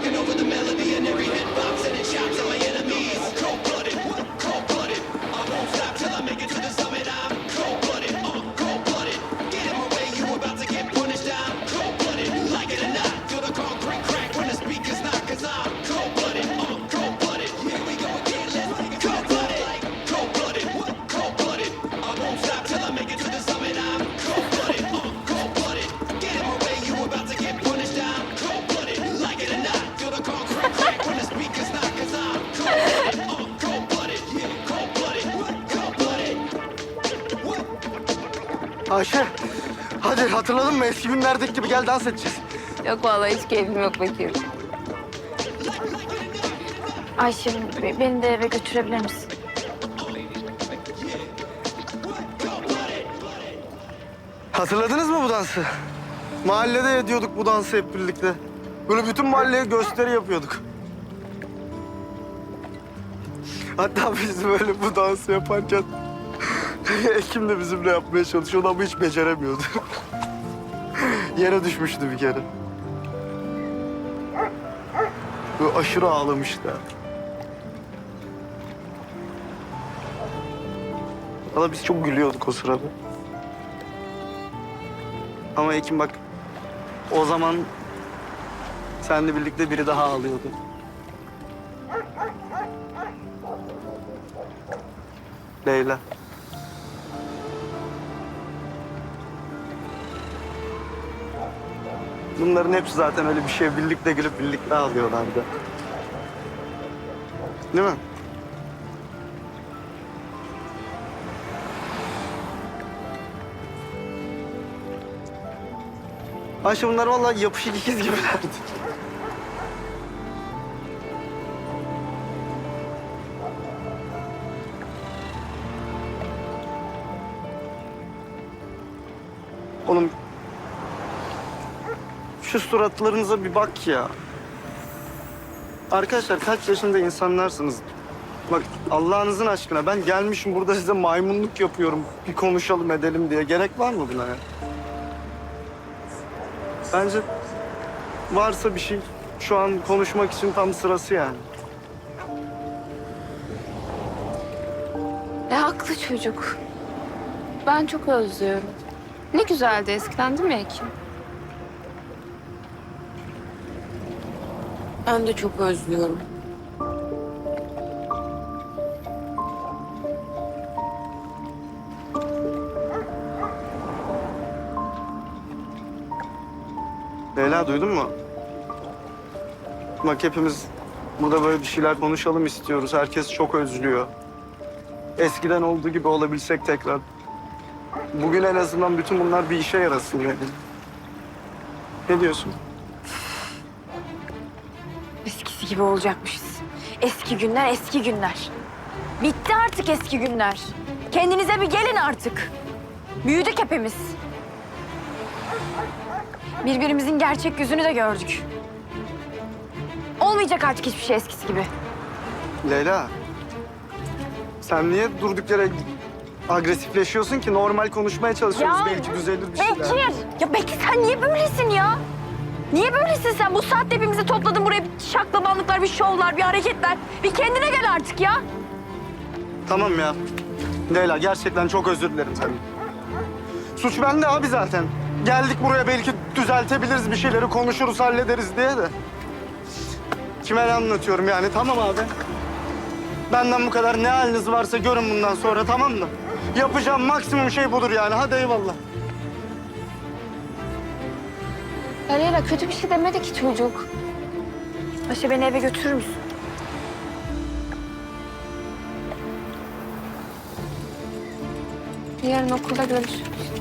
rocking over the melody and every hip hop and it chops. Ayşe, hadi hatırladın mı? Eski günlerdeki gibi gel dans edeceğiz. Yok vallahi hiç keyfim yok bakayım. Ayşe be- beni de eve götürebilir misin? Hatırladınız mı bu dansı? Mahallede ediyorduk bu dansı hep birlikte. Böyle bütün mahalleye gösteri yapıyorduk. Hatta biz böyle bu dansı yaparken Ekim de bizimle yapmaya çalışıyordu ama hiç beceremiyordu. Yere düşmüştü bir kere. Böyle aşırı ağlamıştı. Valla biz çok gülüyorduk o sırada. Ama Ekim bak o zaman seninle birlikte biri daha ağlıyordu. Leyla. Bunların hepsi zaten öyle bir şey birlikte gülüp birlikte ağlıyorlardı. Değil mi? Ayşe bunlar vallahi yapışık ikiz gibilerdi. Oğlum şu suratlarınıza bir bak ya. Arkadaşlar kaç yaşında insanlarsınız? Bak Allah'ınızın aşkına ben gelmişim burada size maymunluk yapıyorum. Bir konuşalım edelim diye. Gerek var mı buna ya? Bence varsa bir şey şu an konuşmak için tam sırası yani. E haklı çocuk. Ben çok özlüyorum. Ne güzeldi eskiden değil mi Ekim? Ben de çok özlüyorum. Leyla duydun mu? Bak hepimiz burada böyle bir şeyler konuşalım istiyoruz. Herkes çok özlüyor. Eskiden olduğu gibi olabilsek tekrar. Bugün en azından bütün bunlar bir işe yarasın yani. Ne diyorsun? Gibi olacakmışız. Eski günler eski günler. Bitti artık eski günler. Kendinize bir gelin artık. Büyüdük hepimiz. Birbirimizin gerçek yüzünü de gördük. Olmayacak artık hiçbir şey eskisi gibi. Leyla. Sen niye durduk yere agresifleşiyorsun ki? Normal konuşmaya çalışıyoruz. Ya, Belki düzelir bir şeyler. Bekir! Ya Bekir sen niye böylesin ya? Niye böylesin sen? Bu saatte hepimizi topladın buraya. Bir şaklabanlıklar, bir şovlar, bir hareketler. Bir kendine gel artık ya. Tamam ya. Leyla gerçekten çok özür dilerim senden. Suç bende abi zaten. Geldik buraya belki düzeltebiliriz bir şeyleri konuşuruz hallederiz diye de. Kime anlatıyorum yani tamam abi. Benden bu kadar ne haliniz varsa görün bundan sonra tamam mı? Yapacağım maksimum şey budur yani hadi eyvallah. Ya kötü bir şey demedi ki çocuk. Ayşe beni eve götürür müsün? Yarın okulda görüşürüz.